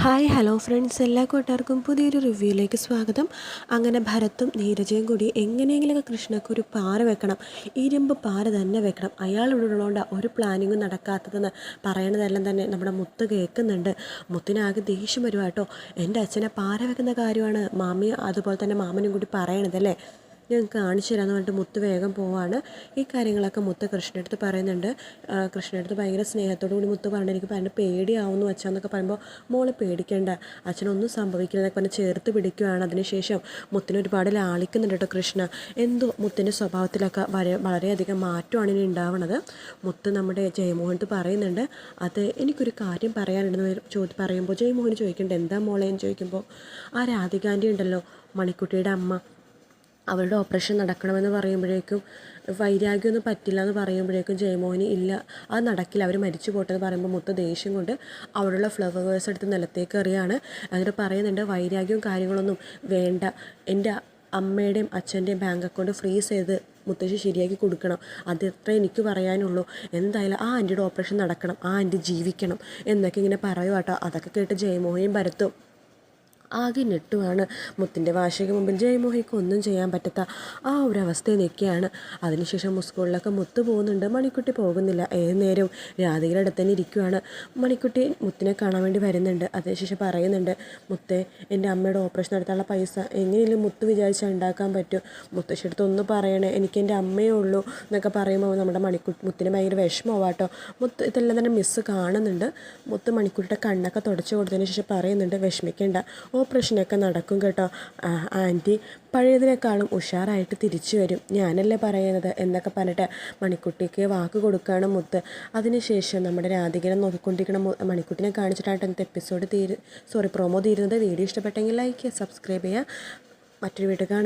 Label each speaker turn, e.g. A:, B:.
A: Hi hello friends എല്ലാ കൂട്ടുകാർക്കും പുതിയൊരു റിവ്യൂയിലേക്ക് സ്വാഗതം. അങ്ങനെ ഭരത്തും നീരജയും കൂടി എങ്ങനെയെങ്കിലുമൊക്കെ കൃഷ്ണക്ക് ഒരു പാറ വെക്കണം. ഇരുമ്പ് പാറ തന്നെ വെക്കണം. അയാൾ ഇവിടെ ഉള്ളതുകൊണ്ട് ഒരു പ്ലാനിങ്ങും നടക്കാത്തതെന്ന് പറയണതെല്ലാം തന്നെ നമ്മുടെ മുത്ത് കേൾക്കുന്നുണ്ട്. മുത്തിനാകെ ദേഷ്യം വരുവാട്ടോ എന്റെ അച്ഛനെ പാറ വെക്കുന്ന കാര്യമാണ് മാമി അതുപോലെ തന്നെ മാമനും കൂടി പറയണതല്ലേ? ഞാൻ കാണിച്ചു തരാമെന്ന് പറഞ്ഞിട്ട് മുത്ത് വേഗം പോവാണ്. ഈ കാര്യങ്ങളൊക്കെ മുത്ത് കൃഷ്ണടുത്ത് പറയുന്നുണ്ട്. കൃഷ്ണടുത്ത് ഭയങ്കര സ്നേഹത്തോടു കൂടി മുത്ത് പറഞ്ഞു എനിക്ക് ഭയങ്കര പേടിയാവുന്നു അച്ഛന്നൊക്കെ പറയുമ്പോൾ മോളെ പേടിക്കേണ്ട. അച്ഛനൊന്നും സംഭവിക്കില്ല. എന്നൊക്കെ പറഞ്ഞ് ചേർത്ത് പിടിക്കുകയാണ് അതിനുശേഷം മുത്തിനെ ഒരുപാട് ലാളിക്കുന്നുണ്ട് കേട്ടോ കൃഷ്ണ. എന്തോ മുത്തിന്റെ സ്വഭാവത്തിലൊക്കെ വരെ വളരെയധികം മാറ്റമാണ് ഇനി ഉണ്ടാവുന്നത് മുത്ത് നമ്മുടെ ജയമോഹനത്ത് പറയുന്നുണ്ട് അത് എനിക്കൊരു കാര്യം പറയാനുണ്ടെന്ന് ചോദി പറയുമ്പോൾ ജയമോഹൻ ചോദിക്കേണ്ട. എന്താ മോളെ? എന്ന് ചോദിക്കുമ്പോൾ ആ രാധികാന്റെ ഉണ്ടല്ലോ മണിക്കുട്ടിയുടെ അമ്മ. അവരുടെ ഓപ്പറേഷൻ നടക്കണമെന്ന് പറയുമ്പോഴേക്കും വൈരാഗ്യമൊന്നും പറ്റില്ല എന്ന് പറയുമ്പോഴേക്കും ജയമോഹന് ഇല്ല. അത് നടക്കില്ല. അവർ മരിച്ചു പോട്ടെ എന്ന് പറയുമ്പോൾ മുത്ത ദേഷ്യം കൊണ്ട് അവിടെയുള്ള ഫ്ലവേഴ്സ് എടുത്ത് നിലത്തേക്ക് എറിയാണ്. എന്നിട്ട് പറയുന്നുണ്ട് വൈരാഗ്യവും കാര്യങ്ങളൊന്നും വേണ്ട. എന്റെ അമ്മയുടെയും അച്ഛന്റെയും ബാങ്ക് അക്കൗണ്ട് ഫ്രീസ് ചെയ്ത് മുത്തശ്ശി ശരിയാക്കി കൊടുക്കണം. അതത്രേ എനിക്ക് പറയാനുള്ളൂ. എന്തായാലും ആ ആന്റിയുടെ ഓപ്പറേഷൻ നടക്കണം. ആ ആന്റി ജീവിക്കണം. എന്നൊക്കെ ഇങ്ങനെ പറയുവാട്ടോ അതൊക്കെ കേട്ട് ജയമോഹനും ഭരത്തും ആകെ ഞെട്ടുവാണ്. മുത്തിന്റെ വാശയ്ക്ക് മുമ്പിൽ ജയമോഹിക്ക് ഒന്നും ചെയ്യാൻ പറ്റാത്ത ആ ഒരു അവസ്ഥയിൽ നിൽക്കുകയാണ്. അതിനുശേഷം സ്കൂളിലൊക്കെ മുത്ത് പോകുന്നുണ്ട്. മണിക്കുട്ടി പോകുന്നില്ല. ഏത് നേരവും രാധികയുടെ അടുത്ത് തന്നെ ഇരിക്കുവാണ്. മണിക്കുട്ടി മുത്തിനെ കാണാൻ വേണ്ടി വരുന്നുണ്ട്. അതിനുശേഷം പറയുന്നുണ്ട് മുത്തേ എന്റെ അമ്മയുടെ ഓപ്പറേഷൻ നടത്താനുള്ള പൈസ എങ്ങനെയെങ്കിലും മുത്ത് വിചാരിച്ചാൽ ഉണ്ടാക്കാൻ പറ്റും. മുത്തശ്ശി അടുത്ത് ഒന്ന് പറയണേ എനിക്ക് എന്റെ അമ്മയേ ഉള്ളൂ എന്നൊക്കെ പറയുമ്പോൾ നമ്മുടെ മണിക്കുട്ടി മുത്തിന് ഭയങ്കര വിഷമമാവാട്ടോ മുത്ത് ഇതെല്ലാം തന്നെ മിസ്സ് കാണുന്നുണ്ട്. മുത്ത് മണിക്കുട്ടിയുടെ കണ്ണൊക്കെ തുടച്ചു കൊടുത്തതിന് ശേഷം പറയുന്നുണ്ട് വിഷമിക്കേണ്ട. ഓപ്പറേഷനൊക്കെ നടക്കും കേട്ടോ. ആന്റി പഴയതിനേക്കാളും ഉഷാറായിട്ട് തിരിച്ചു വരും. ഞാനല്ലേ പറയുന്നത് എന്നൊക്കെ പറഞ്ഞിട്ട് മണിക്കുട്ടിക്ക് വാക്ക് കൊടുക്കുകയാണ് മുത്ത്. അതിനുശേഷം നമ്മുടെ രാധികനെ നോക്കിക്കൊണ്ടിരിക്കുന്ന മു- മണിക്കുട്ടിനെ കാണിച്ചിട്ടാണ് ഇന്നത്തെ എപ്പിസോഡ് തീര് സോറി പ്രൊമോ തീരുന്നത്. വീഡിയോ ഇഷ്ടപ്പെട്ടെങ്കിൽ ലൈക്ക് ചെയ്യുക സബ്സ്ക്രൈബ് ചെയ്യുക. മറ്റൊരു വീട്ടിൽ കാണാം.